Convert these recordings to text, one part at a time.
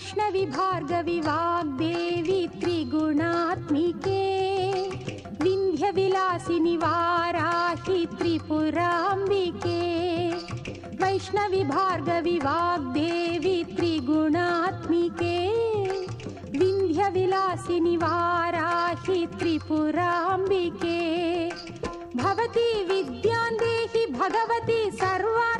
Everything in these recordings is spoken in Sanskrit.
वैष्णवि भार्गवि वाग्देवि त्रिगुणात्मिके। विन्ध्यविलासिनि वाराहि त्रिपुराम्बिके। वैष्णवि भार्गवि वाग्देवि त्रिगुणात्मिके। विन्ध्यविलासिनि वाराहि त्रिपुराम्बिके। भवती विद्यां देहि भगवती सर्वार्थसाधिके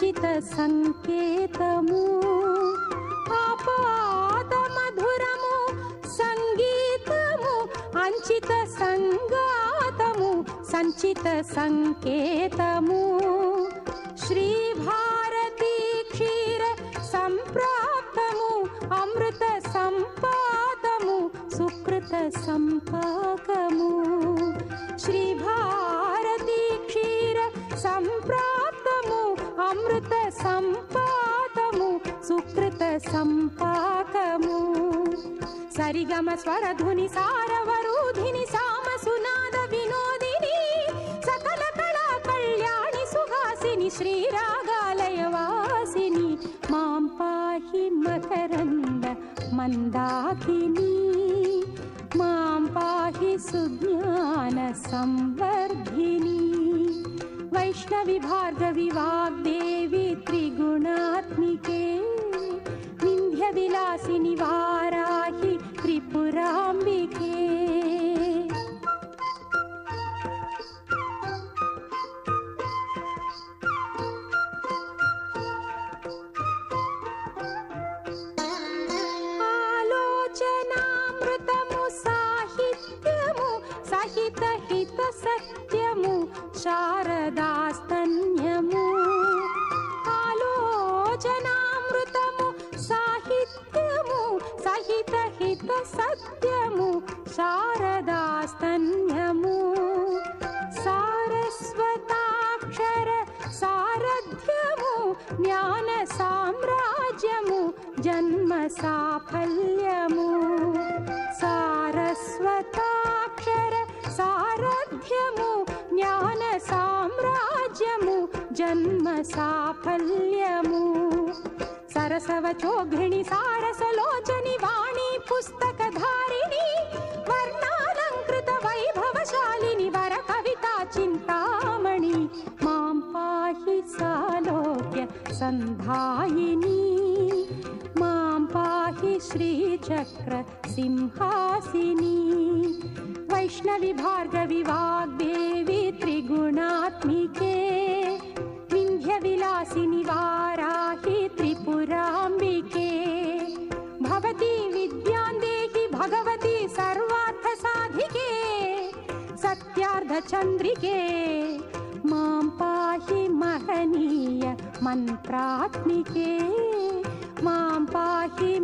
चितकेतमु आपाद मधुरमु सङ्गीतमु अञ्चित सङ्गातमु सञ्चित सङ्केतमु श्रीभारती क्षीर सम्प्राप्तमु अमृतसम्पादमु सुकृतसम्पादमु సంపాదము సుకృత సంపాకము సరిగమ స్వరధుని సారవరూధిని సామ సునాద వినోదిని సకల కళా కళ్యాణి సుహాసిని శ్రీరాగాలయ వాసిని మాం పాహి మకరంద మందాకిని మాం పాహి సుజ్ఞాన సంవర్ధిని कृष्ण विभाग विभाग वाग्देवी त्रिगुणात्मिके विन्ध्यविलासिनि वाराहि त्रिपुराम्बिके। शारदास्थन्य आलोचनामृतमुत्यमुत साहित्यमु सहितहितसत्यमु शारदास्तन्यमु। सारस्वताक्षर सारथ्यमु ज्ञानसाम्राज्यमु जन्मसाफल्यमु। జన్మ సాఫల్యము సరసవచోఘ్రిణి సారసలోచని వాణి పుస్తకధారిణి వర్ణాలంకృత వైభవశాలిని వర కవితా చింతామణి మాం పాహి సాలోక్య సంధాయిని మాం పాహి శ్రీచక్ర సింహాసిని వైష్ణవి భార్గవి వాగ్దేవి త్రిగుణాత్మికే विलासिनि वाराहि त्रिपुराम्बिके। भवती विद्यां देहि भगवती सर्वार्थसाधिके सत्यार्धचन्द्रिके। मां पाहि महनीय मन्त्रात्मिके। मां पाहि